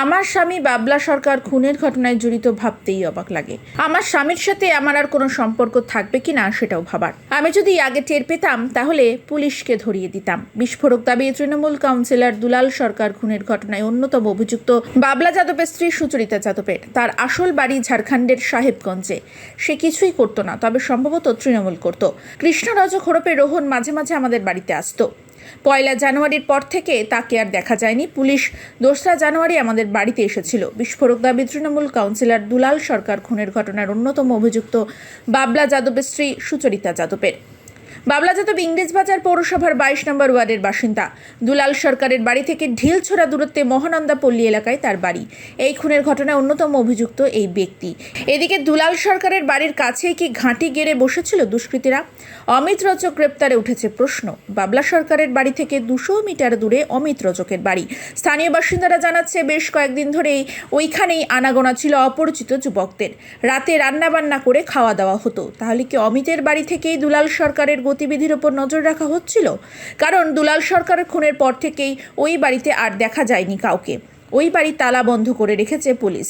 আমার স্বামী বাবলা সরকার খুনের ঘটনায় জড়িত ভাবতেই অবাক লাগে। আমার স্বামীর সাথে আমার আর কোনো সম্পর্ক থাকবে কি না সেটাও ভাবার। আমি যদি আগে টের পেতাম, তাহলে পুলিশকে ধরিয়ে দিতাম। বিস্ফোরক দাবি তৃণমূল কাউন্সিলর দুলাল সরকার খুনের ঘটনায় অন্যতম অভিযুক্ত বাবলা যাদবের স্ত্রী সুচরিতা যাদবের। তার আসল বাড়ি ঝাড়খণ্ডের সাহেবগঞ্জে। সে কিছুই করতো না, তবে সম্ভবত তৃণমূল করত। কৃষ্ণরাজ খোরপে রোহন মাঝে মাঝে আমাদের বাড়িতে আসতো। পয়লা জানুয়ারির পর থেকে তাকে আর দেখা যায়নি পুলিশ। দোসরা জানুয়ারি আমাদের বাড়িতে এসেছিল। বিস্ফোরক দাবি তৃণমূল কাউন্সিলর দুলাল সরকার খুনের ঘটনার অন্যতম অভিযুক্ত বাবলা যাদবের স্ত্রী সুচরিতা যাদবের। বাবলা যাদব ইংরেজবাজার পৌরসভার বাইশ নম্বর ওয়ার্ডের বাসিন্দা। দুলাল সরকারের বাড়ি থেকে ঢিল ছোড়া দূরত্বে মহানন্দা পল্লী এলাকায় তার বাড়ি। এই খুনের ঘটনায় অন্যতম অভিযুক্ত এই ব্যক্তি। এদিকে দুলাল সরকারের বাড়ির কাছেই কি ঘাঁটি গেড়ে বসেছিল দুষ্কৃতীরা? অমিত রচক গ্রেপ্তারে উঠেছে প্রশ্ন। বাবলা সরকারের বাড়ি থেকে দুশো মিটার দূরে অমিত রচকের বাড়ি। স্থানীয় বাসিন্দারা জানাচ্ছে, বেশ কয়েকদিন ধরেই ওইখানেই আনাগোনা ছিল অপরিচিত যুবকদের। রাতে রান্নাবান্না করে খাওয়া দাওয়া হতো। তাহলে কি অমিতের বাড়ি থেকেই দুলাল সরকারের গতিবিধির ওপর নজর রাখা হচ্ছিল। কারণ দুলাল সরকারের খুনের পর থেকেই ওই বাড়িতে আর দেখা যায়নি কাউকে। ওই বাড়ি তালা বন্ধ করে রেখেছে পুলিশ।